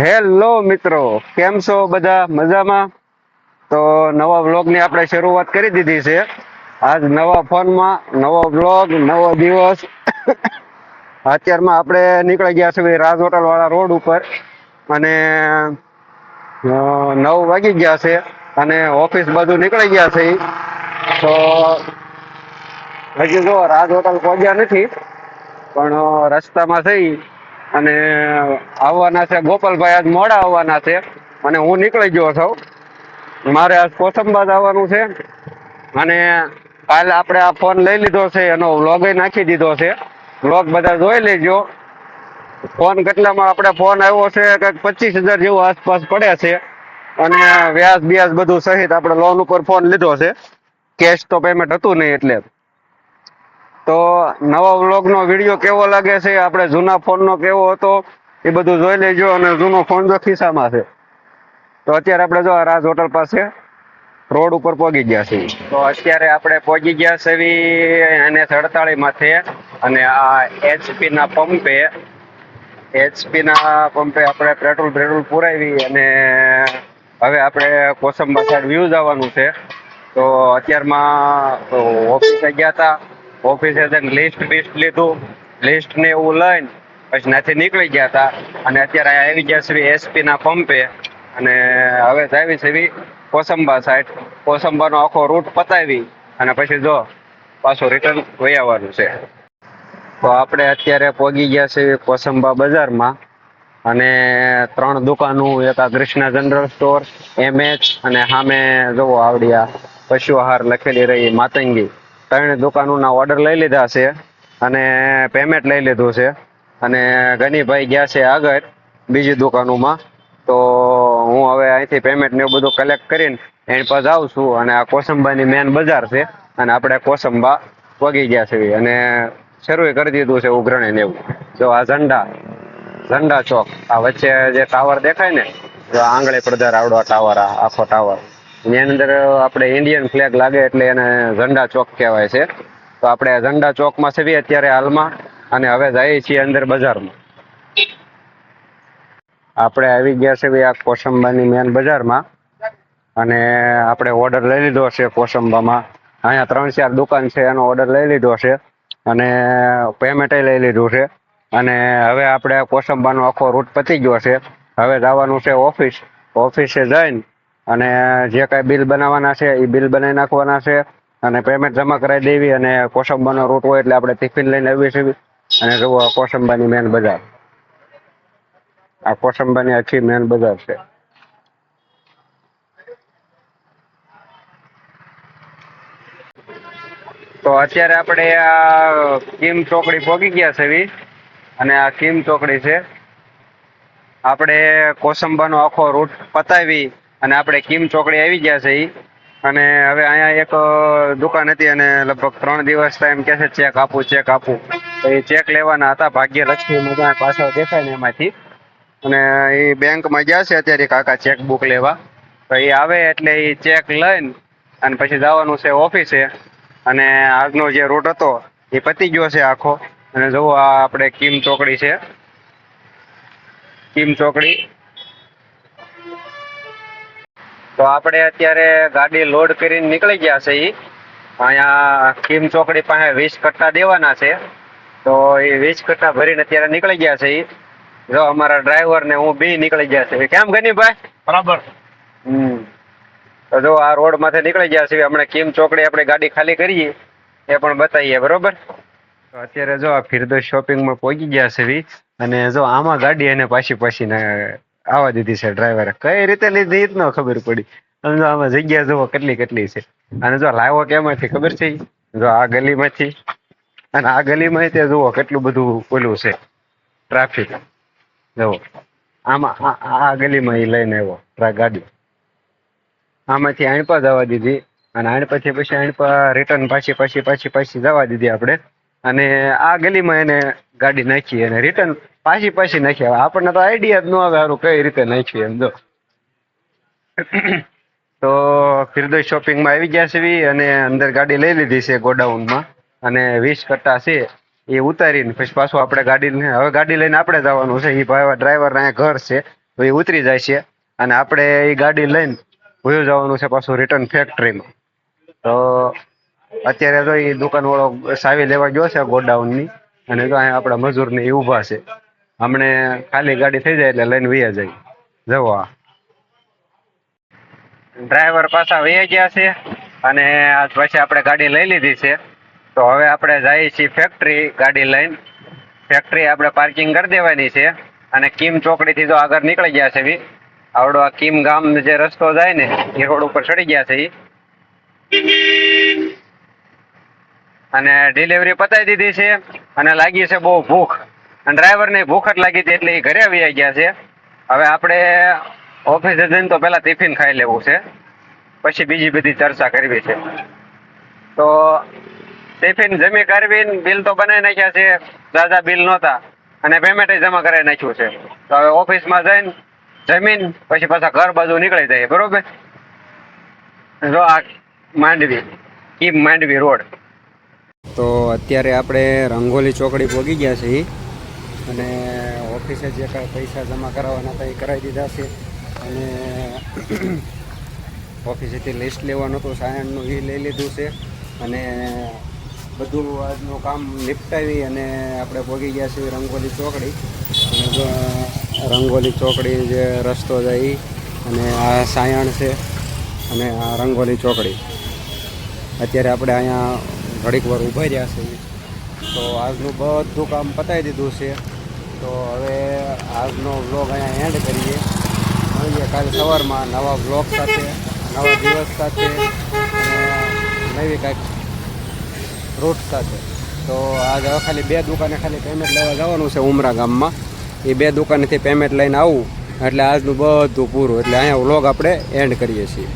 Hello મિત્રો, કેમ છો બધા? મજામાં? તો નવા વ્લોગની આપણે શરૂઆત કરી દીધી છે. આજ નવા ફોનમાં, નવો વ્લોગ, નવો દિવસ. અત્યારમાં આપણે નીકળી ગયા છે રાજ હોટલ વાળા રોડ ઉપર અને નવ વાગી ગયા છે અને ઓફિસ બધું નીકળી ગયા છે. તો હજી જો રાજ હોટલ પહોંચ્યા નથી, પણ રસ્તામાં થઈ અને આવવાના છે, ગોપાલભાઈ આજ મોડા આવવાના છે અને હું નીકળી ગયો છું. મારે આજ કોસંબા આવવાનું છે અને કાલે આપણે આ ફોન લઈ લીધો છે, એનો વ્લોગ નાખી દીધો છે. વ્લોગ બધા જોઈ લેજો. ફોન કેટલામાં આપણે ફોન આવ્યો છે, કંઈક પચીસ હજાર જેવું આસપાસ પડે છે. અને વ્યાજ બ્યાજ બધું સહિત આપણે લોન ઉપર ફોન લીધો છે. કેશ તો પેમેન્ટ હતું નહીં એટલે. તો નવા વ્લોગનો વીડિયો કેવો લાગે છે? આપણે જૂના ફોનનો કેવો હતો? એ બધું જોઈ લેજો અને જૂનો ફોન જો ખિસ્સામાં છે. તો અત્યારે આપણે જો રાજ હોટલ પાસે રોડ ઉપર પહોંચી ગયા છીએ. તો અત્યારે આપણે પહોંચી ગયા છે એને સડતાળી માથે અને આ એચપી ના પંપે એચપી ના પંપે આપણે પેટ્રોલ પેટ્રોલ પુરાવી અને હવે આપણે કોસંબા સાઈડ વ્યૂ જવાનું છે. તો અત્યારમાં ઓફિસે ગયા હતા. ઓફિસે લિસ્ટ બિસ્ટ લીધું. લિસ્ટ ને એવું લઈને પછી ત્યાંથી નીકળી ગયા હતા. અને અત્યારે આવી ગયા છે એસપી ના પંપે. અને હવે આવી છે કોસંબા સાઈડ કોસંબાનો આખો રૂટ પતાવી. અને પછી જો પાછું રિટર્ન વહી આવવાનું છે. તો આપણે અત્યારે પહોંચી ગયા છે કોસંબા બજારમાં. અને ત્રણ દુકાનો, એક આ કૃષ્ણા જનરલ સ્ટોર એમએચ અને સામે જોવો આવડ્યા પશુ આહાર લખેલી રહી માતંગી. ત્રણ દુકાનોના ઓર્ડર લઈ લીધા છે અને પેમેન્ટ લઈ લીધું છે. અને ગનીભાઈ ગયા છે આગળ બીજી દુકાનોમાં. તો હું હવે અહીંથી પેમેન્ટ ને એવું બધું કલેક્ટ કરીને એની પાસે જાઉં છું. અને આ કોસંબાની મેન બજાર છે અને આપણે કોસંબા વગી ગયા છે. અને શરૂ કરી દીધું છે ઉઘરણી ને એવું. જો આ ઝંડા ઝંડા ચોક, આ વચ્ચે જે ટાવર દેખાય ને, જો આંગળી પડદાર આવડો ટાવર આ આખો ટાવર એની અંદર આપણે ઇન્ડિયન ફ્લેગ લાગે એટલે એને ઝંડા ચોક કહેવાય છે. તો આપણે ઝંડા ચોકમાં છે અત્યારે હાલમાં અને હવે જઈએ છીએ અંદર બજારમાં. આપણે આવી ગયા છે આ કોસંબાની મેન બજારમાં અને આપણે ઓર્ડર લઈ લીધો છે કોસંબામાં. અહીંયા ત્રણ ચાર દુકાન છે, એનો ઓર્ડર લઈ લીધો છે અને પેમેન્ટ લઈ લીધું છે. અને હવે આપણે કોસંબાનો આખો રૂટ પતી ગયો છે. હવે જવાનું છે ઓફિસ ઓફિસે જઈને અને જે કાંઈ બિલ બનાવવાના છે એ બિલ બનાવી નાખવાના છે. અને પેમેન્ટ જમા કરાવી દેવી અને કોસંબાનો રૂટ હોય એટલે આપણે ટિફિન લઈને આવીએ છીએ. અને જુઓ કોસંબાની મેન બજાર. આ કોસંબાની આખી મેન બજાર છે. તો અત્યારે આપણે આ કિમ ચોકડી પહોંચી ગયા છે અને આ કિમ ચોકડી છે. આપણે કોસંબાનો આખો રૂટ પતાવી અને આપણે કિમ ચોકડી આવી ગયા છે એ અને હવે અહીંયા એક દુકાન હતી અને લગભગ ત્રણ દિવસ ટાઈમ કે છે, ચેક આપું ચેક આપું. તો એ ચેક લેવાના હતા ભાગ્યલક્ષ્મી મજા પાછળ દેખાય ને એમાંથી. અને એ બેંકમાં ગયા છે અત્યારે કાકા ચેક બુક લેવા. તો એ આવે એટલે એ ચેક લઈને અને પછી જવાનું છે ઓફિસે. અને આજનો જે રૂટ હતો, એ પતી ગયો છે આખો. અને જુઓ આ આપણે કિમ ચોકડી છે. કિમ ચોકડી. તો આપણે અત્યારે ગાડી લોડ કરીને નીકળી ગયા છે એ અહીંયા ખીમ ચોકડી પાસે વીસ કટ્ટા દેવાના છે. તો એ વીસ કટ્ટા ભરીને અત્યારે નીકળી ગયા છે એ જો અમારા ડ્રાઈવર ને હું બી નીકળી ગયા છે. કેમ ગનીભાઈ બરાબર. હમ. તો જો આ રોડમાંથી નીકળી ગયા છે હમણાં કિમ ચોકડી આપણે ગાડી ખાલી કરીએ. એ પણ બતાવીએ બરોબર? તો અત્યારે જો આ ફિરદોસ શોપિંગમાં પહોંચી ગયા છે અને જો આમાં ગાડી એને પાછી પાછી ને આવવા દીધી છે ડ્રાઈવરે કઈ રીતે લીધી જ ન ખબર પડી. અને આમાં જગ્યા જુઓ કેટલી કેટલી છે. અને જો લાવો કેમાંથી ખબર છે જો આ ગલીમાંથી અને આ ગલીમાં તે જુઓ કેટલું બધું ઓલું છે ટ્રાફિક જુઓ. આમાં આ ગલીમાં એ લઈને આવ્યો ગાડી. આમાંથી આણપા જવા દીધી. અને આણપાથી પછી આણપા રિટર્ન પાછી પાછી પાછી પાછી જવા દીધી આપણે. અને આ ગલીમાં એને ગાડી નાખી અને રિટર્ન પાછી પાછી નાખી. આવે આપણને તો આઈડિયા જ ન આવે સારું કઈ રીતે નાખ્યું એમ જો. તો ફિરદોઈ શોપિંગમાં આવી ગયા છે અને અંદર ગાડી લઈ લીધી છે ગોડાઉનમાં. અને વીસ કટ્ટા છે એ ઉતારીને પછી પાછું આપણે ગાડી હવે ગાડી લઈને આપણે જવાનું છે. એ ભાઈ ડ્રાઈવર અહીંયા ઘર છે, તો એ ઉતરી જાય છે. અને આપણે એ ગાડી લઈને વયું જવાનું છે પાછું રિટર્ન ફેક્ટરીમાં તો અત્યારે તો એ દુકાનવાળો સાવી લેવા ગયો છે ગોડાઉનની. અને તો અહીંયા આપણા મજૂરને એ ઊભા છે. હમણે ખાલી ગાડી થઈ જાય એટલે લઈને વૈયા જાય. જવા ડ્રાઈવર પાછા વહી ગયા છે અને આજ પછી આપણે ગાડી લઈ લીધી છે. તો હવે આપણે જઈએ છીએ ફેક્ટરી ગાડી લઈને. ફેક્ટરી આપણે પાર્કિંગ કરી દેવાની છે. અને કિમ ચોકડીથી તો આગળ નીકળી ગયા છે આવડો આ કિમ ગામ જે રસ્તો જાય ને, એ રોડ ઉપર ચડી ગયા છે ઈ. અને ડિલિવરી પતાવી દીધી છે. અને લાગી છે બહુ ભૂખ. અને ડ્રાઈવરને ભૂખ જ લાગી હતી એટલે એ ઘરે આવી ગયા છે. હવે આપણે ઓફિસે જઈને તો પહેલા ટિફિન ખાઈ લેવું છે. પછી બીજી બધી ચર્ચા કરવી છે. તો ટિફિન જમી કરવી બિલ તો બનાવી નાખ્યા છે. દાદા બિલ નહોતા. અને પેમેન્ટ જમા કરાવી નાખ્યું છે. તો હવે ઓફિસમાં જઈને જમીન, પછી પાછા ઘર બાજુ નીકળી જાય. બરોબર? જો આ માંડવી કીમ માંડવી રોડ. તો અત્યારે આપણે રંગોલી ચોકડી પહોંચી ગયા છીએ અને ઓફિસે જે કાંઈ પૈસા જમા કરાવવાના હતા એ કરાવી દીધા છે અને ઓફિસેથી લિસ્ટ લેવાનું હતું સાયણનું એ લઈ લીધું છે અને બધું આજનું કામ નિપટાવી અને આપણે ભોગી ગયા છીએ રંગોલી ચોકડી. રંગોલી ચોકડી જે રસ્તો જાય અને આ સાયણ છે અને આ રંગોલી ચોકડી. અત્યારે આપણે અહીંયા ઘડીક વાર ઊભા રહ્યા છીએ તો આજનું બધું કામ પતાવી દીધું છે. તો હવે આજનો વ્લોગ અહીંયા એન્ડ કરીએ. મળીએ કાલે સવારમાં નવા વ્લોગ સાથે, નવા દિવસ સાથે નવી કાંઈક રૂટ સાથે. તો આજ હવે ખાલી બે દુકાને ખાલી પેમેન્ટ લેવા જવાનું છે ઉમરા ગામમાં. એ બે દુકાનેથી પેમેન્ટ લઈને આવું. એટલે આજનું બધું પૂરું. એટલે અહીંયા વ્લોગ આપણે એન્ડ કરીએ છીએ.